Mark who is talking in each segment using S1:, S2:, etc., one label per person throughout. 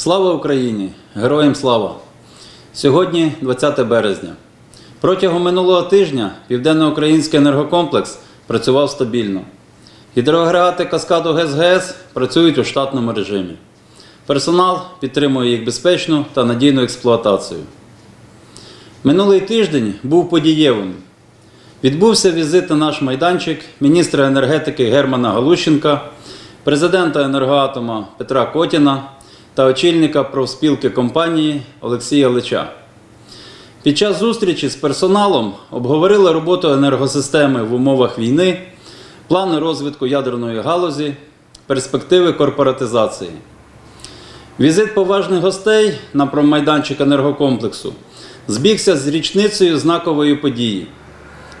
S1: Слава Україні! Героям слава! Сьогодні 20 березня. Протягом минулого тижня Південноукраїнський енергокомплекс працював стабільно. Гідроагрегати Каскаду ГЕС-ГЕС працюють у штатному режимі. Персонал підтримує їх безпечну та надійну експлуатацію. Минулий тиждень був подієвим. Відбувся візит на наш майданчик міністра енергетики Германа Галущенка, президента енергоатома Петра Котіна та очільника профспілки компанії Олексія Лича. Під час зустрічі з персоналом обговорили роботу енергосистеми в умовах війни, плани розвитку ядерної галузі, перспективи корпоратизації. Візит поважних гостей на промайданчик енергокомплексу збігся з річницею знакової події.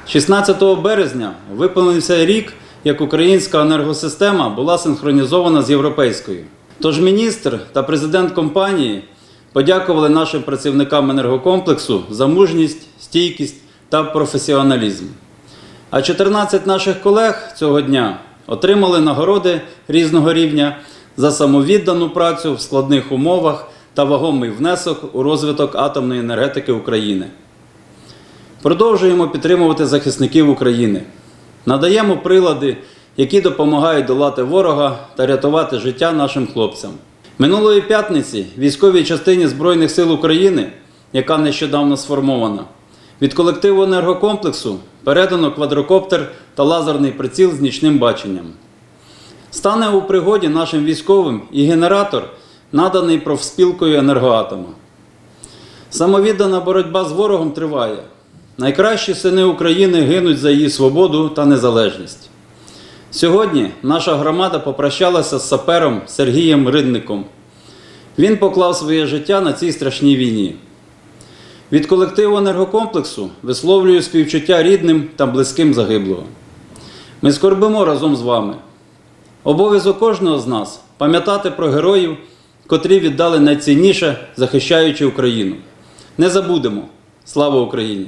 S1: 16 березня виповнився рік, як українська енергосистема була синхронізована з європейською. Тож міністр та президент компанії подякували нашим працівникам енергокомплексу за мужність, стійкість та професіоналізм. А 14 наших колег цього дня отримали нагороди різного рівня за самовіддану працю в складних умовах та вагомий внесок у розвиток атомної енергетики України. Продовжуємо підтримувати захисників України. Надаємо прилади, які допомагають долати ворога та рятувати життя нашим хлопцям. Минулої п'ятниці військовій частині Збройних сил України, яка нещодавно сформована, від колективу енергокомплексу передано квадрокоптер та лазерний приціл з нічним баченням. Стане у пригоді нашим військовим і генератор, наданий профспілкою енергоатома. Самовіддана боротьба з ворогом триває. Найкращі сини України гинуть за її свободу та незалежність. Сьогодні наша громада попрощалася з сапером Сергієм Ридником. Він поклав своє життя на цій страшній війні. Від колективу енергокомплексу висловлюю співчуття рідним та близьким загиблого. Ми скорбимо разом з вами. Обов'язок кожного з нас пам'ятати про героїв, котрі віддали найцінніше, захищаючи Україну. Не забудемо. Слава Україні!